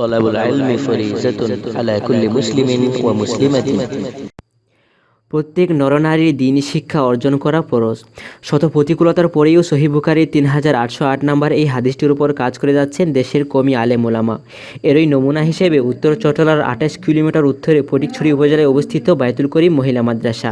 طلب العلم فريزة على كل مسلم ومسلمة প্রত্যেক নরনারীর দিন শিক্ষা অর্জন করা ফরজ শত প্রতিকূলতার পরেও সহি বুখারি তিন হাজার আটশো আট নম্বর এই হাদিসটির উপর কাজ করে যাচ্ছেন দেশের কমি আলেম ওলামা এরই নমুনা হিসেবে উত্তর চটলার আঠাশ কিলোমিটার উত্তরে ফটিকছড়ি উপজেলায় অবস্থিত বাইতুল করিম মহিলা মাদ্রাসা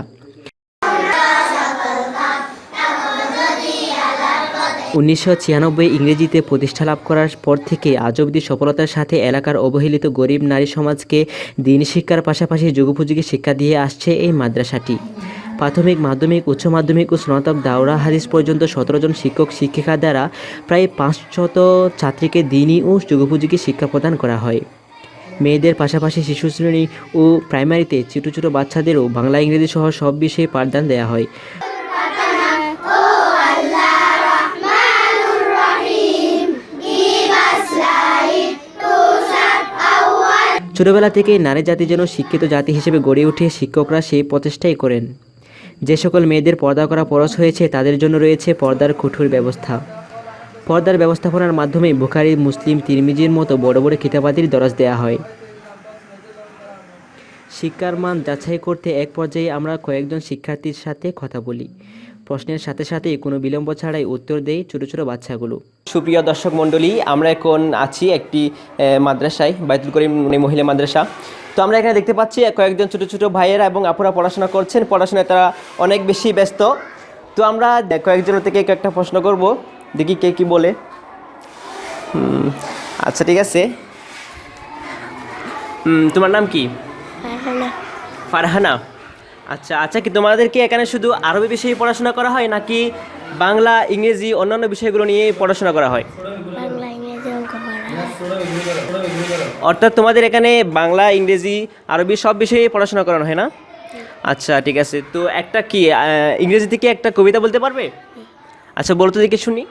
উনিশশো ছিয়ানব্বই ইংরেজিতে প্রতিষ্ঠা লাভ করার পর থেকে আজ অবধি সফলতার সাথে এলাকার অবহেলিত গরিব নারী সমাজকে দিন শিক্ষার পাশাপাশি যুগোপযোগী শিক্ষা দিয়ে আসছে এই মাদ্রাসাটি। প্রাথমিক মাধ্যমিক, উচ্চ মাধ্যমিক ও স্নাতক দাওরা হাদিস পর্যন্ত সতেরো জন শিক্ষক শিক্ষিকা দ্বারা প্রায় পাঁচশত ছাত্রীকে দিনই ও যুগোপযোগী শিক্ষা প্রদান করা হয়। মেয়েদের পাশাপাশি শিশু শ্রেণি ও প্রাইমারিতে ছোটো ছোটো বাচ্চাদেরও বাংলা ইংরেজি সহ সব বিষয়ে পাঠদান দেওয়া হয়। ছোটবেলা থেকে নারী জাতি যেন শিক্ষিত জাতি হিসেবে গড়ে উঠে শিক্ষকরা সেই প্রচেষ্টাই করেন। যে সকল মেয়েদের পর্দা করা পরশ হয়েছে, তাদের জন্য রয়েছে পর্দার কঠোর ব্যবস্থা। পর্দার ব্যবস্থাপনার মাধ্যমে বুখারি, মুসলিম, তিরমিজির মতো বড় বড় কিতাবাদির দরজ দেওয়া হয়। শিক্ষার মান যাচাই করতে এক পর্যায়ে আমরা কয়েকজন শিক্ষার্থীর সাথে কথা বলি। প্রশ্নের সাথে সাথে কোনো বিলম্ব ছাড়াই উত্তর দেয় ছোটো ছোটো বাচ্চাগুলো। সুপ্রিয় দর্শক মণ্ডলী আমরা এখন আছি একটি মাদ্রাসায় বাইতুল করিম মহিলা মাদ্রাসা। তো আমরা এখানে দেখতে পাচ্ছি কয়েকজন ছোট ছোট ভাইয়েরা এবং আপুরা পড়াশোনা করছেন। পড়াশোনায় তারা অনেক বেশি ব্যস্ত। তো আমরা কয়েকজনের থেকে একটা প্রশ্ন করব। দেখি কে কি বলে। হুম, আচ্ছা ঠিক আছে। হুম, তোমার নাম কি? ফারহানা। আচ্ছা আচ্ছা কি তোমাদেরকে এখানে শুধু আরবি বিষয়ে পড়াশোনা করা হয় নাকি বাংলা ইংরেজি অন্যান্য বিষয়গুলো নিয়ে পড়াশোনা করা হয়? অর্থাৎ তোমাদের এখানে বাংলা ইংরেজি আরবি সব বিষয়ে পড়াশোনা করানো হয় না? আচ্ছা ঠিক আছে। তো একটা কি ইংরেজি থেকে একটা কবিতা বলতে পারবে? আচ্ছা বলতো দেখে শুনি।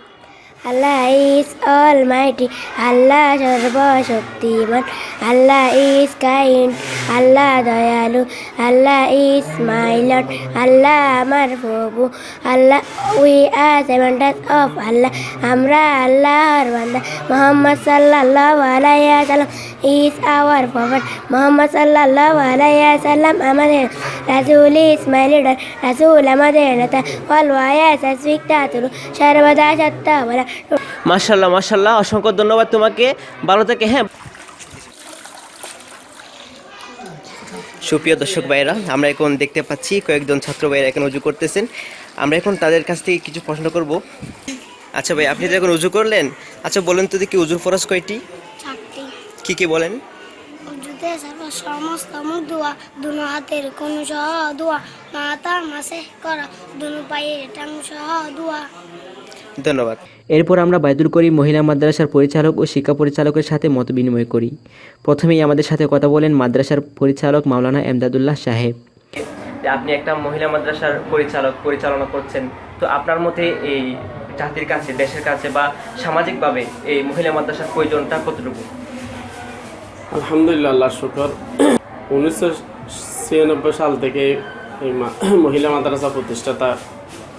আল্লাহ ইজ অল মাইটি আল্লাহ সর্বশক্তিমান, আল্লাহ ইজ কাইন্ড আল্লাহ দয়ালু, আল্লাহ ইজ মাই লর্ড আল্লাহ আমার প্রভু, আল্লাহ উই আর সেভেন্টাস অফ আল্লাহ, আমরা আল্লাহর বান্দা, মোহাম্মদ সাল্লাহ আলাইয়া সাল্লাম ইজ আওয়ার প্রফেট, মোহাম্মদ সাল্লাহ আলাইয়া সাল্লাম আমাদের রাসুল ইজ মাই লিডার রাসুল আমাদের নেতা ওয়াইয়া সাসফিকটা সর্বদা সত্য বলা মাশাল্লাহ মাশাল্লাহ অসংখ্য ধন্যবাদ তোমাকে। ভালো থেকে হ্যাঁ। সুপ্রিয় দর্শক ভাইয়েরা আমরা এখন দেখতে পাচ্ছি কয়েকজন ছাত্র ভাইয়েরা এখন উজু করতেছেন। আমরা এখন তাদের কাছ থেকে কিছু প্রশ্ন করব। আচ্ছা ভাই আপনি যখন উজু করলেন আচ্ছা বলেন তো দেখি উজুর ফরজ কয়টি? কি কি বলেন? সমস্ত মুখ ধোয়া দুনো হাতের কোন সহ ধোয়া মাথা মাসে করা দুনো পায়ে টাং সহ ধোয়া। ধন্যবাদ। এরপর আমরা বাইদুল করিম মহিলা মাদ্রাসার পরিচালক ও শিক্ষা পরিচালকের সাথে মত বিনিময় করি। প্রথমেই আমাদের সাথে কথা বলেন মাদ্রাসার পরিচালক মাওলানা এমদাদুল্লাহ সাহেব। আপনি একটা মহিলা মাদ্রাসার পরিচালক পরিচালনা করছেন। তো আপনার মতে এই জাতির কাছে দেশের কাছে বা সামাজিকভাবে এই মহিলা মাদ্রাসার প্রয়োজনটা কতটুকু? আলহামদুলিল্লাহ আল্লাহ শুকর। উনিশশো ছিয়ানব্বই সাল থেকে এই মহিলা মাদ্রাসা প্রতিষ্ঠাতা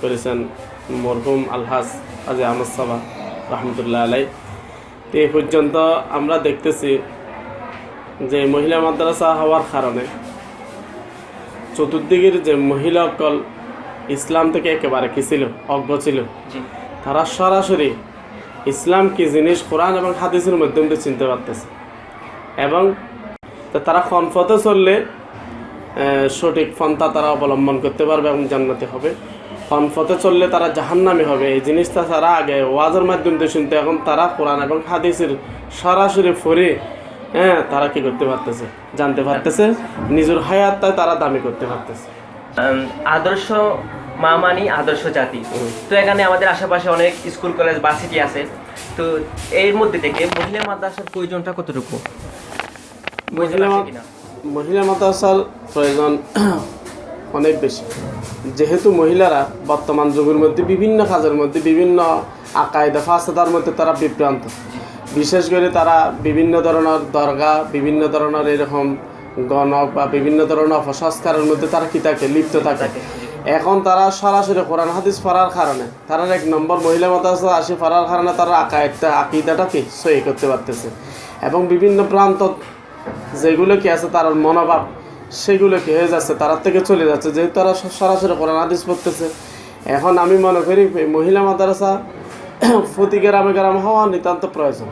করেছেন। মরহুম আলহাজ কাজী আহমদ সাবা রহমতুল্লাহ আলাই তো এই পর্যন্ত আমরা দেখতেছি যে মহিলা মাদ্রাসা হওয়ার কারণে চতুর্দিকের যে মহিলা ইসলাম থেকে একেবারে কি ছিল অজ্ঞ ছিল। তারা সরাসরি ইসলাম কি জিনিস কোরআন এবং হাদিসের মাধ্যম দিয়ে চিনতে পারতেছে। এবং তারা কনফতে চললে সঠিক পন্থা তারা অবলম্বন করতে পারবে এবং জান্নাতি হবে। কনফতে চললে তারা জাহান্নামি হবে। এই জিনিসটা তারা আগে ওয়াজের মাধ্যম দিয়ে শুনতে এখন তারা কোরআন এবং হাদিসের সরাসরি ফরে হ্যাঁ তারা কি করতে পারতেছে? জানতে পারতেছে নিজের হায়াতটাই তারা দামি করতে পারতেছে। আদর্শ মা মানি আদর্শ জাতি। তো এখানে আমাদের আশেপাশে অনেক স্কুল কলেজ ভার্সিটি আছে। তো এর মধ্যে থেকে মহিলা মাদ্রাসার প্রয়োজনটা কতটুকু? মহিলা মহিলা মাদ্রাসার প্রয়োজন অনেক বেশি। যেহেতু মহিলারা বর্তমান যুগের মধ্যে বিভিন্ন কাজের মধ্যে বিভিন্ন আকায়দা ফাসাদার মধ্যে তারা বিভ্রান্ত। বিশেষ করে তারা বিভিন্ন ধরনের দরগা, বিভিন্ন ধরনের এরকম গণক বা বিভিন্ন ধরনের অপসংস্কারের মধ্যে তারা কি থাকে? লিপ্ত থাকে। এখন তারা সরাসরি কোরআন, হাদিস পড়ার কারণে তারা এক নম্বর মহিলা মাদ্রাসা আসে পড়ার কারণে তারা আকায়দটা আকিদাটাকে সহি করতে পারতেছে। এবং বিভিন্ন প্রান্ত যেগুলো কি আছে তার মনোভাব সেগুলো কি হয়ে যাচ্ছে? তারা থেকে চলে যাচ্ছে। যেহেতু তারা সরাসরি কোরআন, হাদিস পড়তেছে। এখন আমি মনে করি মহিলা মাদ্রাসা প্রতি গ্রামে গ্রামে হওয়া নিতান্ত প্রয়োজন।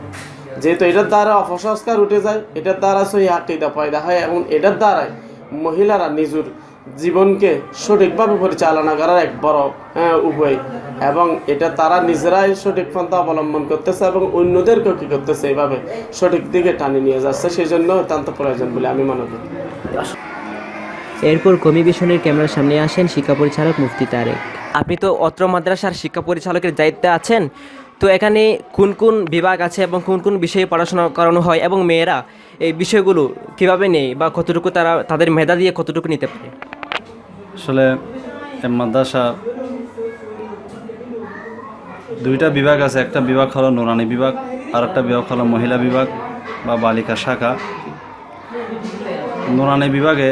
যেহেতু এটার দ্বারা অপসংস্কার উঠে যায়, এটার দ্বারা সহি আকিদা পয়দা হয় এবং এটার দ্বারাই মহিলারা নিজের জীবনকে সঠিকভাবে পরিচালনা করার এক বড় উপায়। এবং এটা তারা নিজেরাই সঠিক পন্থা অবলম্বন করতেছে এবং অন্যদেরকেও কী করতেছে, এইভাবে সঠিক দিকে টানে নিয়ে যাচ্ছে সেই জন্য অত্যন্ত প্রয়োজন বলে আমি মনে করি। এরপর কমিশনের ক্যামেরার সামনে আসেন শিক্ষা পরিচালক মুফতি তারেক। আপনি তো অত্র মাদ্রাসার শিক্ষা পরিচালকের দায়িত্বে আছেন। তো এখানে কোন কোন বিভাগ আছে এবং কোন কোন বিষয়ে পড়াশোনা করানো হয় এবং মেয়েরা এই বিষয়গুলো কীভাবে নেয় বা কতটুকু তারা তাদের মেধা দিয়ে কতটুকু নিতে পারে? আসলে মাদ্রাসা দুইটা বিভাগ আছে। একটা বিভাগ হলো নুরানি বিভাগ আর একটা বিভাগ হলো মহিলা বিভাগ বা বালিকা শাখা। নুরানি বিভাগে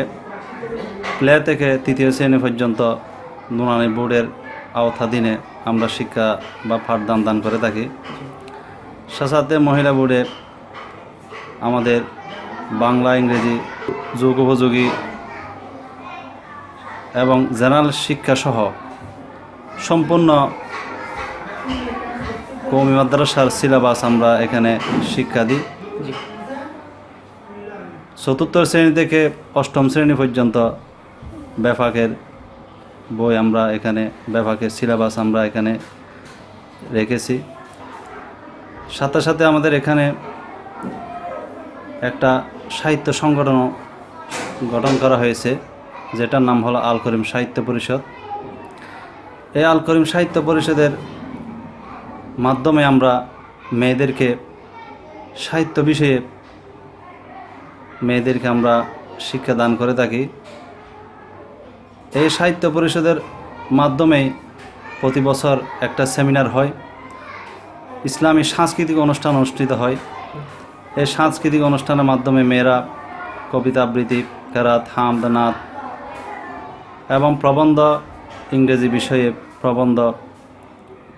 প্লে থেকে তৃতীয় শ্রেণি পর্যন্ত নুরানি বোর্ডের আওতাধীনে আমরা শিক্ষা বা পাঠদান দান করে থাকি। সাথে মহিলা বোর্ডে আমাদের বাংলা, ইংরেজি যোগ উপযোগী এবং জেনারেল শিক্ষা সহ সম্পূর্ণ কৌমি মাদ্রাসার সিলেবাস আমরা এখানে শিক্ষা দিই। চতুর্থ শ্রেণি থেকে অষ্টম শ্রেণি পর্যন্ত বেফাকের বই আমরা এখানে, বেফাকের সিলেবাস আমরা এখানে রেখেছি। সাথে সাথে আমাদের এখানে একটা সাহিত্য সংগঠনও গঠন করা হয়েছে, যেটার নাম হলো আল করিম সাহিত্য পরিষদ। এই আল করিম সাহিত্য পরিষদের মাধ্যমে আমরা মেয়েদেরকে সাহিত্য বিষয়ে মেয়েদেরকে আমরা শিক্ষা দান করে থাকি। এই সাহিত্য পরিষদের মাধ্যমেই প্রতি বছর একটা সেমিনার হয়। ইসলামী সাংস্কৃতিক অনুষ্ঠান অনুষ্ঠিত হয়। এই সাংস্কৃতিক অনুষ্ঠানের মাধ্যমে মেয়েরা কবিতা আবৃত্তি কেরাত হামদ নাথ এবং প্রবন্ধ, ইংরেজি বিষয়ে প্রবন্ধ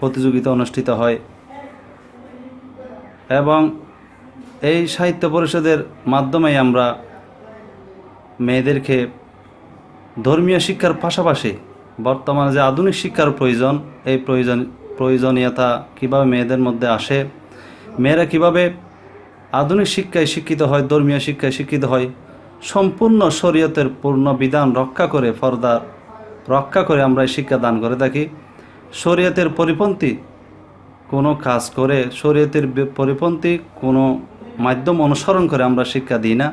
প্রতিযোগিতা অনুষ্ঠিত হয়। এবং এই সাহিত্য পরিষদের মাধ্যমেই আমরা মেয়েদেরকে ধর্মীয় শিক্ষার পাশাপাশি বর্তমানে যে আধুনিক শিক্ষার প্রয়োজন, এই প্রয়োজন, প্রয়োজনীয়তা কীভাবে মেয়েদের মধ্যে আসে, মেয়েরা কীভাবে আধুনিক শিক্ষায় শিক্ষিত হয়, ধর্মীয় শিক্ষায় শিক্ষিত হয়, সম্পূর্ণ শরীয়তের পূর্ণ বিধান রক্ষা করে ফরদা রক্ষা করে আমরা এই শিক্ষা দান করে থাকি। শরীয়তের পরিপন্থী কোনো কাজ করে, শরীয়তের পরিপন্থী কোনো মাধ্যম অনুসরণ করে আমরা শিক্ষা দিই না।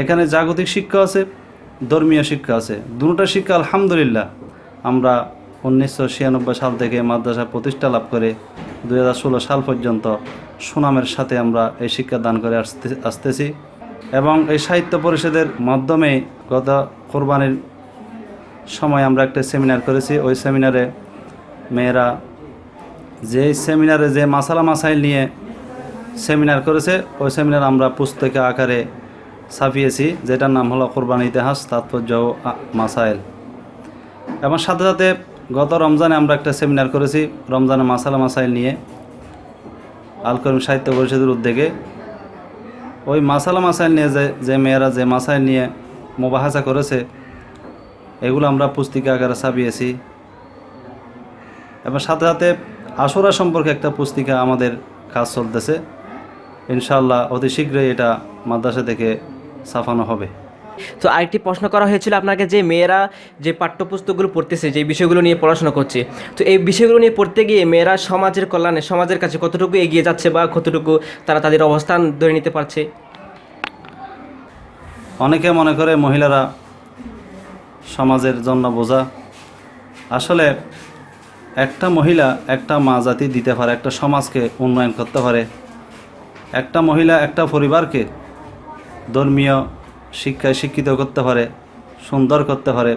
এখানে জাগতিক শিক্ষা আছে, ধর্মীয় শিক্ষা আছে। দুটা শিক্ষা আলহামদুলিল্লাহ। আমরা উনিশশো ছিয়ানব্বই সাল থেকে মাদ্রাসা প্রতিষ্ঠা লাভ করে দু হাজার ষোলো সাল পর্যন্ত সুনামের সাথে আমরা এই শিক্ষা দান করে আসতে, আসতেছি। এবং এই সাহিত্য পরিষদের মাধ্যমে গত কোরবানির সময় আমরা একটা সেমিনার করেছি। ওই সেমিনারে মেয়েরা যে সেমিনারে যে মাসালা মাসাইল নিয়ে সেমিনার করেছে। ওই সেমিনার আমরা পুস্তকে আকারে ছাপিয়েছি, যেটার নাম হলো কোরবান ইতিহাস, তাৎপর্য মাসাইল। এবং সাথে সাথে গত রমজানে আমরা একটা সেমিনার করেছি, রমজানে মাসালা মাসাইল নিয়ে, আল করিম সাহিত্য পরিষদের উদ্যোগে। ওই মাসালা মাসাইল নিয়ে যে যে মেয়েরা যে মাসাইল নিয়ে মোবাহাসা করেছে, এগুলো আমরা পুস্তিকা আকারে ছাপিয়েছি। এবং সাথে সাথে আসরা সম্পর্কে একটা পুস্তিকা আমাদের কাজ চলতেছে। ইনশাল্লাহ অতি শীঘ্রই এটা মাদ্রাসা থেকে ছাপানো হবে। তো আরেকটি প্রশ্ন করা হয়েছিল আপনাকে যে মেয়েরা যে পাঠ্যপুস্তকগুলো পড়তেছে যে বিষয়গুলো নিয়ে পড়াশোনা করছে তো এই বিষয়গুলো নিয়ে পড়তে গিয়ে মেয়েরা সমাজের কল্যাণে সমাজের কাছে কতটুকু এগিয়ে যাচ্ছে বা কতটুকু তারা তাদের অবস্থান ধরে নিতে পারছে? অনেকে মনে করে মহিলারা সমাজের জন্য বোঝা। আসলে একটা মহিলা একটা মা জাতি দিতে পারে একটা সমাজকে উন্নয়ন করতে পারে। একটা মহিলা, একটা পরিবারকে ধর্মীয় শিক্ষায় শিক্ষিত করতে পারে, সুন্দর করতে পারে।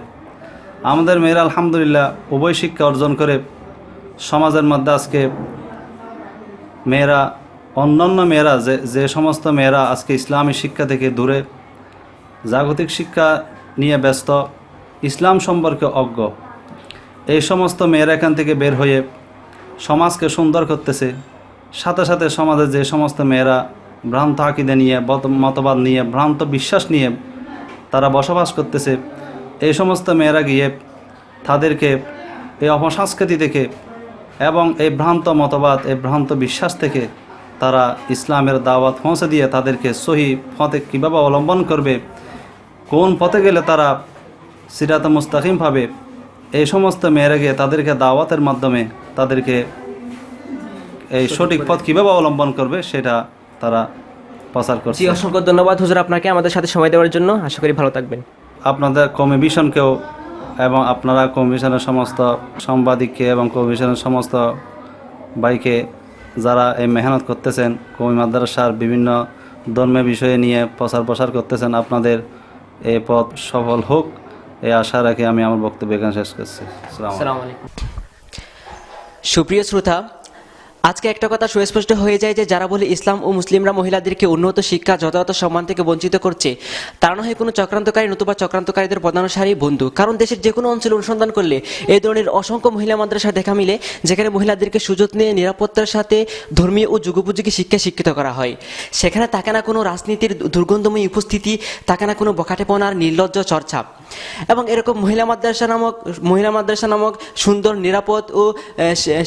আমাদের মেয়েরা আলহামদুলিল্লাহ উভয় শিক্ষা অর্জন করে সমাজের মধ্যে আজকে মেয়েরা, অন্যান্য মেয়েরা, যে যে সমস্ত মেয়েরা আজকে ইসলামী শিক্ষা থেকে দূরে, জাগতিক শিক্ষা নিয়ে ব্যস্ত, ইসলাম সম্পর্কে অজ্ঞ, এই সমস্ত মেয়েরা এখান থেকে বের হয়ে সমাজকে সুন্দর করতেছে। সাথে সাথে সমাজে যে সমস্ত মেয়েরা ভ্রান্ত আকিদে নিয়ে মতবাদ নিয়ে, ভ্রান্ত বিশ্বাস নিয়ে তারা বসবাস করতেছে, এই সমস্ত মেয়েরা গিয়ে তাদেরকে এই অপসংস্কৃতি থেকে এবং এই ভ্রান্ত মতবাদ, এই ভ্রান্ত বিশ্বাস থেকে তারা ইসলামের দাওয়াত পৌঁছে দিয়ে তাদেরকে সহি পথে কীভাবে অবলম্বন করবে, কোন পথে গেলে তারা সিরাত মুস্তাকিম পাবে, এই সমস্ত মেয়েরা গিয়ে তাদেরকে দাওয়াতের মাধ্যমে তাদেরকে এই সঠিক পথ কীভাবে অবলম্বন করবে সেটা তারা প্রচার জি করছে অসংখ্য ধন্যবাদ হুজুর আপনাকে আমাদের সাথে সময় দেওয়ার জন্য। আশা করি ভালো থাকবেন। আপনাদের কমিশনকেও এবং আপনারা কমিশনের সমস্ত সাংবাদিককে এবং কমিশনের সমস্ত ভাইকে যারা এই মেহনত করতেছেন কমি মাদ্রাসার বিভিন্ন ধর্মের বিষয়ে নিয়ে প্রচার প্রসার করতেছেন আপনাদের এই পথ সফল হোক এই আশা রাখে আমি আমার বক্তব্য এখানে শেষ করছি। সুপ্রিয় শ্রোতা আজকে একটা কথা সুস্পষ্ট হয়ে যায় যে যারা বলে ইসলাম ও মুসলিমরা মহিলাদেরকে উন্নত শিক্ষা, যথাযথ সম্মান থেকে বঞ্চিত করছে, তারা না হয় কোনো চক্রান্তকারী নতুবা চক্রান্তকারীদের প্রধানসারী বন্ধু। কারণ দেশের যে কোনো অঞ্চলে অনুসন্ধান করলে এই ধরনের অসংখ্য মহিলা মাদ্রাসা দেখা মিলে, যেখানে মহিলাদেরকে সুযোগ নিয়ে নিরাপত্তার সাথে ধর্মীয় ও যুগোপযোগী শিক্ষা শিক্ষিত করা হয়। সেখানে থাকে না কোনো রাজনীতির দুর্গন্ধময়ী উপস্থিতি, থাকে না কোনো বখাটেপনার নির্লজ্জ চর্চা এবং এরকম মহিলা মাদ্রাসা নামক, মহিলা মাদ্রাসা নামক সুন্দর, নিরাপদ ও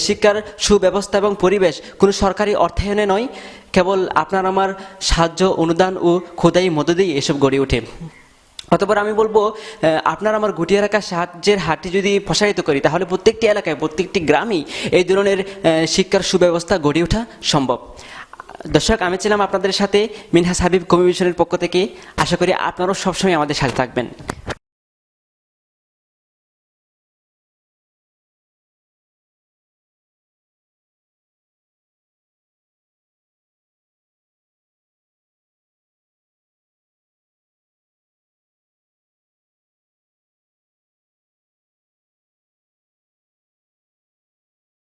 শিক্ষার সুব্যবস্থা এবং পরিবেশ কোনো সরকারি অর্থায়নে নয়, কেবল আপনার আমার সাহায্য, অনুদান ও খোদাই মদতেই এসব গড়ে ওঠে। অতপর আমি বলব আপনার আমার গুটি রাখা সাহায্যের হাটটি যদি প্রসারিত করি, তাহলে প্রত্যেকটি এলাকায়, প্রত্যেকটি গ্রামেই এই ধরনের শিক্ষার সুব্যবস্থা গড়ে ওঠা সম্ভব। দর্শক, আমি ছিলাম আপনাদের সাথে মিনহাস হাবিব কমিশনের পক্ষ থেকে। আশা করি আপনারাও সবসময় আমাদের সাথে থাকবেন।